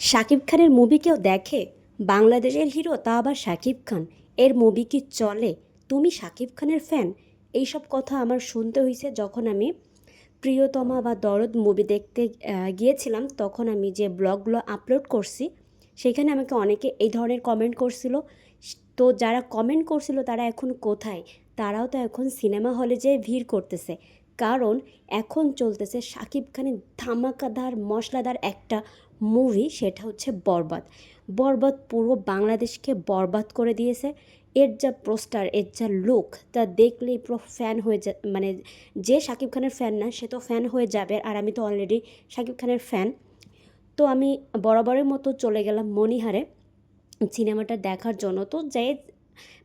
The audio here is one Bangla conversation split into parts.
শাকিব খানের মুভি কেউ দেখে? বাংলাদেশের হিরো তা আবার শাকিব খান। এর মুভি কি চলে? তুমি শাকিব খানের ফ্যান এইসব কথা আমার শুনতে হয়েছে যখন আমি প্রিয়তমা বা দরদ মুভি দেখতে গিয়েছিলাম, তখন আমি যে ব্লগগুলো আপলোড করছি, সেখানে আমাকে অনেকে এই ধরনের কমেন্ট করছিল। তো যারা কমেন্ট করছিল তারা এখন কোথায়? তারাও তো এখন সিনেমা হলে যেয়ে ভিড় করতেছে। কারণ এখন চলতেছে শাকিব খানের ধামাকাদার, মশলাদার একটা মুভি সেটা হচ্ছে বরবাদ। বরবাদ পুরো বাংলাদেশকে বরবাদ করে দিয়েছে। এর যা পোস্টার, এর যা লুক তা দেখলেই পুরো ফ্যান হয়ে যা মানে যে শাকিব খানের ফ্যান না, সে তো ফ্যান হয়ে যাবে। আর আমি তো অলরেডি শাকিব খানের ফ্যান তো আমি বরাবরের মতো চলে গেলাম মণিহারে সিনেমাটা দেখার জন্য। তো যে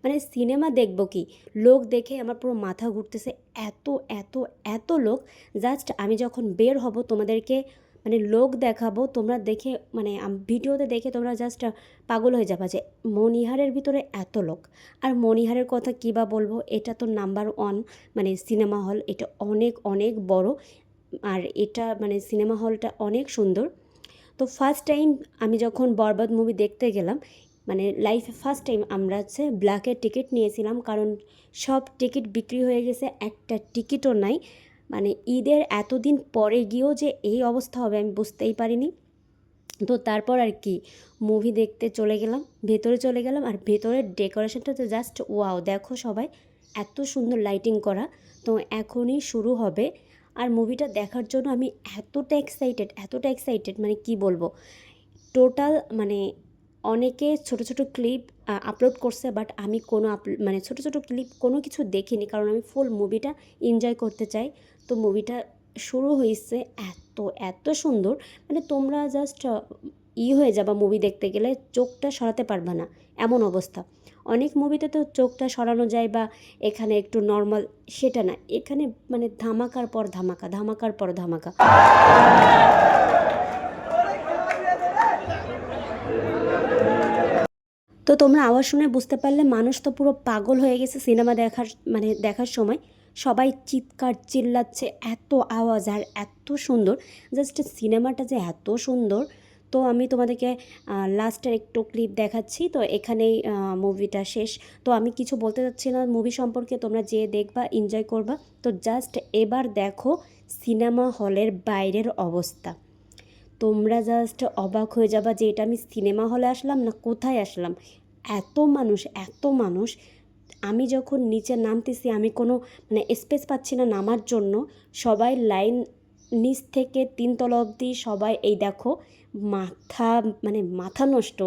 মানে সিনেমা দেখব কি? লোক দেখে আমার পুরো মাথা ঘুরতেছে। এত এত এত লোক। জাস্ট আমি যখন বের হব তোমাদেরকে মানে লোক দেখাবো, তোমরা দেখে মানে ভিডিওতে দেখে তোমরা জাস্ট পাগল হয়ে যাবা যে মণিহারের ভিতরে এত লোক। আর মণিহারের কথা কী বা বলব, এটা তো নাম্বার ওয়ান মানে সিনেমা হল। এটা অনেক অনেক বড়। আর এটা মানে সিনেমা হলটা অনেক সুন্দর। তো ফার্স্ট টাইম আমি যখন বরবাদ মুভি দেখতে গেলাম মানে লাইফে ফার্স্ট টাইম আমরা হচ্ছে ব্ল্যাকের টিকিট নিয়েছিলাম, কারণ সব টিকিট বিক্রি হয়ে গেছে, একটা টিকিটও নাই। মানে ঈদের এতদিন পরে গিয়েও যে এই অবস্থা হবে আমি বুঝতেই পারিনি। তো তারপর আর কি মুভি দেখতে চলে গেলাম, ভেতরে চলে গেলাম, আর ভেতরের ডেকোরেশনটা তো জাস্ট ওয়াও দেখো সবাই এত সুন্দর লাইটিং করা। তো এখনই শুরু হবে। আর মুভিটা দেখার জন্য আমি এতটা এক্সাইটেড এতটা এক্সাইটেড মানে কি বলব? টোটাল মানে অনেকে ছোট ছোট ক্লিপ আপলোড করছে বাট আমি কোনো মানে ছোট ছোট ক্লিপ কোনো কিছু দেখিনি, কারণ আমি ফুল মুভিটা এনজয় করতে চাই। তো মুভিটা শুরু হয়েছে এত এত সুন্দর মানে তোমরা জাস্ট ই হয়ে যাবা মুভি দেখতে গেলে, চোখটা সরাতে পারবে না, এমন অবস্থা। অনেক মুভিতে তো চোখটা সরানো যায় বা এখানে একটু নর্মাল সেটা না, এখানে মানে ধামাকার পর ধামাকা, ধামাকার পর ধামাকা। তো তোমরা আওয়াজ শুনে বুঝতে পারলে মানুষ তো পুরো পাগল হয়ে গেছে সিনেমা দেখার মানে দেখার সময়। সবাই চিৎকার চিল্লাচ্ছে, এত আওয়াজ আর এত সুন্দর। জাস্ট সিনেমাটা যে এত সুন্দর। তো আমি তোমাদেরকে লাস্টের একটু ক্লিপ দেখাচ্ছি। তো এখানেই মুভিটা শেষ। তো আমি কিছু বলতে চাচ্ছি না মুভি সম্পর্কে তোমরা যে দেখবা এনজয় করবা। তো জাস্ট এবার দেখো সিনেমা হলের বাইরের অবস্থা। তোমরা জাস্ট অবাক হয়ে যাবা যে এটা আমি সিনেমা হলে আসলাম না কোথায় আসলাম? এত মানুষ এত মানুষ। আমি যখন নিচে নামতেছি, আমি কোনো মানে স্পেস পাচ্ছি না নামার জন্য। সবাই লাইন নিচ থেকে তিনতলা অবধি সবাই, এই দেখো, মাথা মানে মাথা নষ্ট,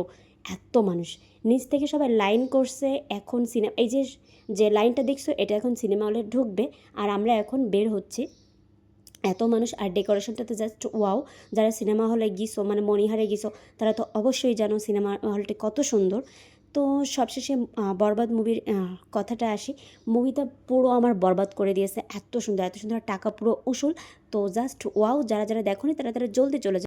এত মানুষ। নিচ থেকে সবাই লাইন করছে, এখন সিনেমা এই যে যে লাইনটা দেখছ, এটা এখন সিনেমা হলে ঢুকবে। আর আমরা এখন বের হচ্ছি। এত মানুষ আর ডেকোরেশনটা তো জাস্ট ওয়াও যারা সিনেমা হলে গিয়েছো মানে মণিহারে গিয়েছো, তারা তো অবশ্যই জানো সিনেমা হলটি কত সুন্দর। তো সবশেষে বরবাদ মুভির কথাটা আসি। মুভিটা পুরো আমার বরবাদ করে দিয়েছে, এত সুন্দর এত সুন্দর, টাকা পুরো উসুল। তো জাস্ট ওয়াও যারা যারা দেখোনি, তারা তারা জলদি চলে